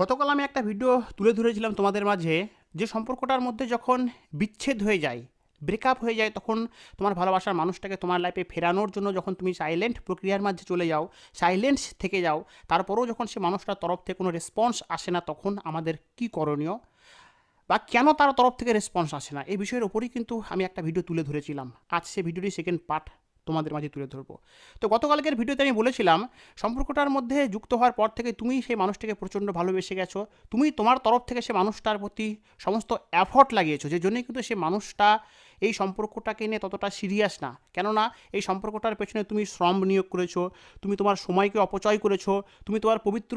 গতকাল আমি একটা ভিডিও তুলে ধরেছিলাম তোমাদের মাঝে, যে সম্পর্কটার মধ্যে যখন বিচ্ছেদ হয়ে যায় ব্রেকআপ হয়ে যায়, তখন তোমার ভালোবাসার মানুষটাকে তোমার লাইফে ফেরানোর জন্য যখন তুমি সাইলেন্ট প্রক্রিয়ার মাঝে চলে যাও সাইলেন্স থেকে যাও, তারপরেও যখন সে মানুষটার তরফ থেকে কোনো রেসপন্স আসে না, তখন আমাদের কি করণীয়? বা কেন তার তরফ থেকে রেসপন্স আসে না? এই বিষয়ের ওপরই কিন্তু আমি একটা ভিডিও তুলে ধরেছিলাম। আজ সে ভিডিওটি সেকেন্ড পার্ট তোমাদের মাঝে তুলে ধরবো। তো গতকালকের ভিডিওতে আমি বলেছিলাম, সম্পর্কটার মধ্যে যুক্ত হওয়ার পর থেকে তুমি সেই মানুষটিকে প্রচণ্ড ভালোবেসে গেছো। তুমি তোমার তরফ থেকে সে মানুষটার প্রতি সমস্ত অ্যাফর্ট লাগিয়েছো, যে জন্যই কিন্তু সে মানুষটা এই সম্পর্কটাকে নিয়ে ততটা সিরিয়াস না। কেননা এই সম্পর্কটার পেছনে তুমি শ্রম বিনিয়োগ করেছ, তুমি তোমার সময়কে অপচয় করেছ, তুমি তোমার পবিত্র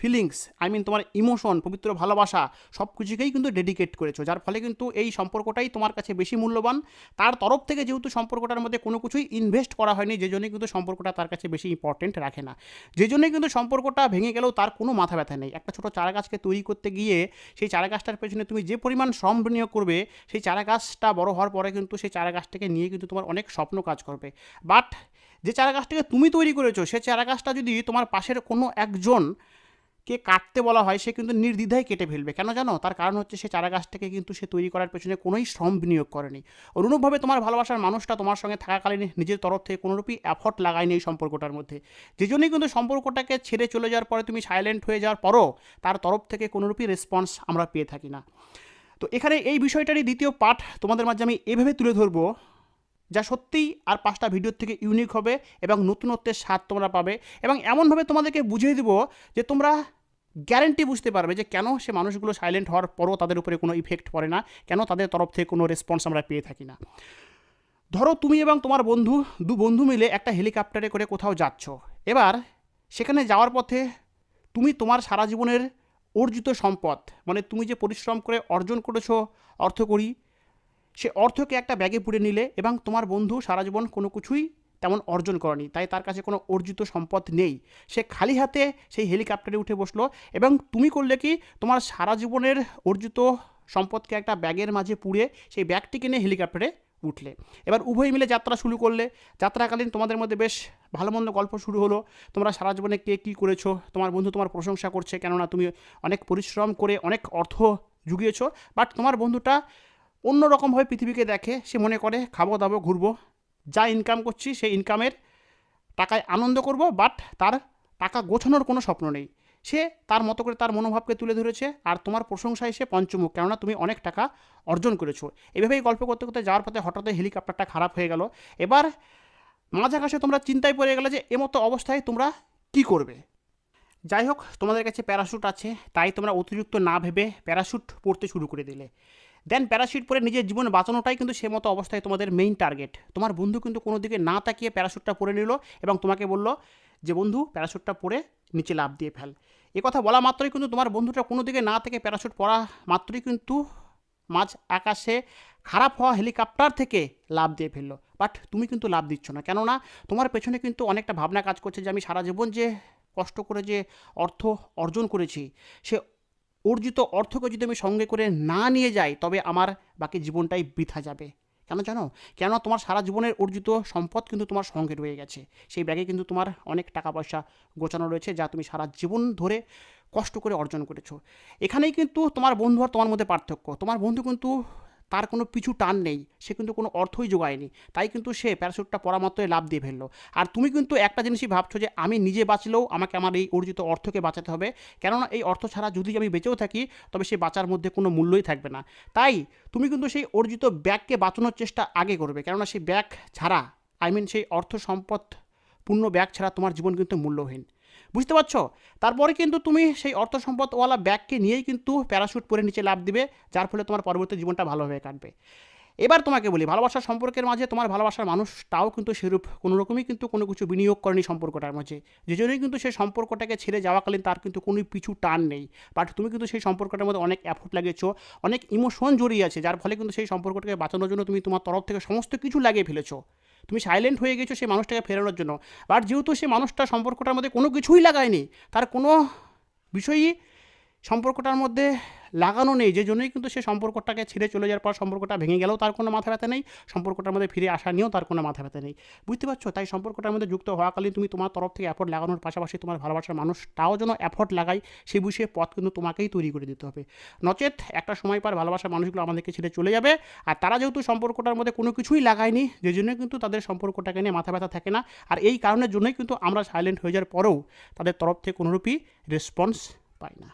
ফিলিংস আই মিন তোমার ইমোশন পবিত্র ভালোবাসা সব কিছুকেই কিন্তু ডেডিকেট করেছ। যার ফলে কিন্তু এই সম্পর্কটাই তোমার কাছে বেশি মূল্যবান। তার তরফ থেকে যেহেতু সম্পর্কটার মধ্যে কোনো কিছুই ইনভেস্ট করা হয়নি, যে জন্যই কিন্তু সম্পর্কটা তার কাছে বেশি ইম্পর্টেন্ট রাখে না। যে জন্যই কিন্তু সম্পর্কটা ভেঙে গেলেও তার কোনো মাথা ব্যথা নেই। একটা ছোটো চারা গাছকে তৈরি করতে গিয়ে সেই চারা গাছটার পেছনে তুমি যে পরিমাণ শ্রম বিনিয়োগ করবে, সেই চারা গাছটা বড় হওয়ার পরে কিন্তু সেই চারা গাছটাকে নিয়ে কিন্তু তোমার অনেক স্বপ্ন কাজ করবে। বাট যে চারা গাছটাকে তুমি তৈরি করেছ, সে চারা গাছটা যদি তোমার পাশের কোনো একজন কে কাটতে বলা হয়, সে কিন্তু নির্দ্বিধায় কেটে ফেলবে। কেন জানো? তার কারণ হচ্ছে সে চারা গাছটাকে কিন্তু সে তৈরি করার পেছনে কোনোই শ্রম বিনিয়োগ করেনি। অনুরূপভাবে তোমার ভালোবাসার মানুষটা তোমার সঙ্গে থাকাকালীন নিজের তরফ থেকে কোনোরূপই অ্যাফর্ট লাগায়নি এই সম্পর্কটার মধ্যে। যে জন্যই কিন্তু সম্পর্কটাকে ছেড়ে চলে যাওয়ার পরে তুমি সাইলেন্ট হয়ে যাওয়ার পরও তার তরফ থেকে কোনোরূপই রেসপন্স আমরা পেয়ে থাকি না। তো এখানে এই বিষয়টারই দ্বিতীয় পার্ট তোমাদের মাঝে আমি এভাবে তুলে ধরবো, যা সত্যিই আর পাঁচটা ভিডিওর থেকে ইউনিক হবে এবং নতুনত্বের স্বাদ তোমরা পাবে এবং এমনভাবে তোমাদেরকে বুঝিয়ে দেবো যে তোমরা গ্যারেন্টি বুঝতে পারবে যে কেন সে মানুষগুলো সাইলেন্ট হওয়ার পরও তাদের উপরে কোনো ইফেক্ট পড়ে না, কেন তাদের তরফ থেকে কোনো রেসপন্স আমরা পেয়ে থাকি না। ধরো তুমি এবং তোমার বন্ধু, দু বন্ধু মিলে একটা হেলিকপ্টারে করে কোথাও যাচ্ছ। এবার সেখানে যাওয়ার পথে তুমি তোমার সারা জীবনের অর্জিত সম্পদ মানে তুমি যে পরিশ্রম করে অর্জন করেছ, অর্থ করি, সে অর্থকে একটা ব্যাগে পুড়ে নিলে এবং তোমার বন্ধু সারা জীবন কোনো কিছুই তেমন অর্জন করেনি, তাই তার কাছে কোনো অর্জিত সম্পদ নেই। সে খালি হাতে সেই হেলিকপ্টারে উঠে বসল এবং তুমি করলে কি, তোমার সারা জীবনের অর্জিত সম্পদকে একটা ব্যাগের মাঝে পুড়ে সেই ব্যাগটিকে নিয়ে হেলিকপ্টারে উঠলে। এবার উভয় মিলে যাত্রা শুরু করলে। যাত্রাকালীন তোমাদের মধ্যে বেশ ভালো মন্দ গল্প শুরু হলো। তোমরা সারা জীবনে কে কী করেছ? তোমার বন্ধু তোমার প্রশংসা করছে, কেননা তুমি অনেক পরিশ্রম করে অনেক অর্থ জুগিয়েছো। বাট তোমার বন্ধুটা অন্য রকমভাবে পৃথিবীকে দেখে, সে মনে করে, খাব, দাবো, ঘুরবো। যা ইনকাম করছি, সেই ইনকামের টাকায় আনন্দ করব, বাট তার টাকা গোছানোর কোনো স্বপ্ন নেই। সে তার মতো করে তার মনোভাবকে তুলে ধরেছে, আর তোমার প্রশংসায় সে পঞ্চমুখ, কেননা তুমি অনেক টাকা অর্জন করেছ। এভাবেই গল্প করতে করতে যাওয়ার পথে হঠাৎ হেলিকপ্টারটা খারাপ হয়ে গেল। এবার মাঝ আকাশে তোমরা চিন্তায় পড়ে গেলে যে এমতো অবস্থায় তোমরা কি করবে? যাই হোক তোমাদের কাছে প্যারাশুট আছে, তাই তোমরা অতিরিক্ত না ভেবে প্যারাশুট পড়তে শুরু করে দিলে। দেন প্যারাশুট পরে নিজের জীবন বাঁচানোটাই কিন্তু সে মতো অবস্থায় তোমাদের মেইন টার্গেট তোমার বন্ধু কিন্তু কোনো দিকে না তাকিয়ে প্যারাশুটটা পরে নিল এবং তোমাকে বলল যে, বন্ধু, প্যারাশুটটা পরে নিচে লাভ দিয়ে ফেল। এ কথা বলা মাত্রই কিন্তু তোমার বন্ধুটা কোনো দিকে না থেকে প্যারাশুট পরা মাত্রই কিন্তু মাঝ আকাশে খারাপ হওয়া হেলিকপ্টার থেকে লাভ দিয়ে ফেলল। বাট তুমি কিন্তু লাভ দিচ্ছ না। কেননা তোমার পেছনে কিন্তু অনেকটা ভাবনা কাজ করছে যে আমি সারা জীবন যে কষ্ট করে যে অর্থ অর্জন করেছি, সে অর্জিত অর্থকে যদি আমি সঙ্গে করে না নিয়ে যাই, তবে আমার বাকি জীবনটাই বৃথা যাবে। কেন জানো? কেন তোমার সারা জীবনের অর্জিত সম্পদ কিন্তু তোমার সঙ্গে রয়ে গেছে। সেই ব্যাগে কিন্তু তোমার অনেক টাকা পয়সা গোছানো রয়েছে যা তুমি সারা জীবন ধরে কষ্ট করে অর্জন করেছ। এখানেই কিন্তু তোমার বন্ধু আর তোমার মধ্যে পার্থক্য। তোমার বন্ধু কিন্তু তার কোনো পিছু টান নেই, সে কিন্তু কোনো অর্থই যোগায়নি তাই কিন্তু সে প্যারাশুটটা পরা মাত্রই লাভ দিয়ে ফেলল। আর তুমি কিন্তু একটা জিনিসই ভাবছ যে আমি নিজে বাঁচলেও আমাকে আমার এই অর্জিত অর্থকে বাঁচাতে হবে। কেননা এই অর্থ ছাড়া যদি আমি বেঁচেও থাকি, তবে সেই বাঁচার মধ্যে কোনো মূল্যই থাকবে না। তাই তুমি কিন্তু সেই অর্জিত ব্যাগকে বাঁচানোর চেষ্টা আগে করবে। কেননা সেই ব্যাগ ছাড়া আই মিন সেই অর্থ সম্পদ পূর্ণ ব্যাগ ছাড়া তোমার জীবন কিন্তু মূল্যহীন। বুঝতে পারছ? তারপরে কিন্তু তুমি সেই অর্থ সম্পদওয়ালা ব্যাগকে নিয়েই কিন্তু প্যারাশুট পরে নিচে লাভ দিবে, যার ফলে তোমার পরবর্তী জীবনটা ভালোভাবে কাটবে। এবার তোমাকে বলি ভালোবাসার সম্পর্কের মাঝে তোমার ভালোবাসার মানুষটাও কিন্তু সেরূপ কোনো রকমই কিন্তু কোনো কিছু বিনিয়োগ করেনি সম্পর্কটার মাঝে। যে জন্যই কিন্তু সেই সম্পর্কটাকে ছেড়ে যাওয়াকালীন তার কিন্তু কোনো পিছু টান নেই। বাট তুমি কিন্তু সেই সম্পর্কটার মধ্যে অনেক অ্যাফোর্ট লাগিয়েছো, অনেক ইমোশন জড়িয়ে আছে, যার ফলে কিন্তু সেই সম্পর্কটাকে বাঁচানোর জন্য তুমি তোমার তরফ থেকে সমস্ত কিছু লাগিয়ে ফেলেছো। তুমি সাইলেন্ট হয়ে গেছো সেই মানুষটাকে ফেরানোর জন্য। বাট যেহেতু সেই মানুষটা সম্পর্কটার মধ্যে কোনো কিছুই লাগায়নি, তার কোনো বিষয়ই সম্পর্কটার মধ্যে লাগানো নেই, যে জন্যই কিন্তু সে সম্পর্কটাকে ছেড়ে চলে যাওয়ার পর সম্পর্কটা ভেঙে গেলেও তার কোনো মাথা ব্যথা নেই, সম্পর্কটার মধ্যে ফিরে আসা নিয়েও তার কোনো মাথা ব্যথা নেই। বুঝতে পারছ? তাই সম্পর্কটার মধ্যে যুক্ত হওয়াকালীন তুমি তোমার তরফ থেকে এফোর্ট লাগানোর পাশাপাশি তোমার ভালোবাসার মানুষটাও যেন অ্যাফোর্ট লাগায় সেই বিষয়ে পথ কিন্তু তোমাকেই তৈরি করে দিতে হবে। নচেত একটা সময় পর ভালোবাসার মানুষগুলো আমাদেরকে ছেড়ে চলে যাবে, আর তারা যেহেতু সম্পর্কটার মধ্যে কোনো কিছুই লাগায়নি, যে জন্য কিন্তু তাদের সম্পর্কটাকে নিয়ে মাথা ব্যথা থাকে না, আর এই কারণের জন্যই কিন্তু আমরা সাইলেন্ট হয়ে যাওয়ার পরেও তাদের তরফ থেকে কোনোরূপই রেসপন্স পাই না।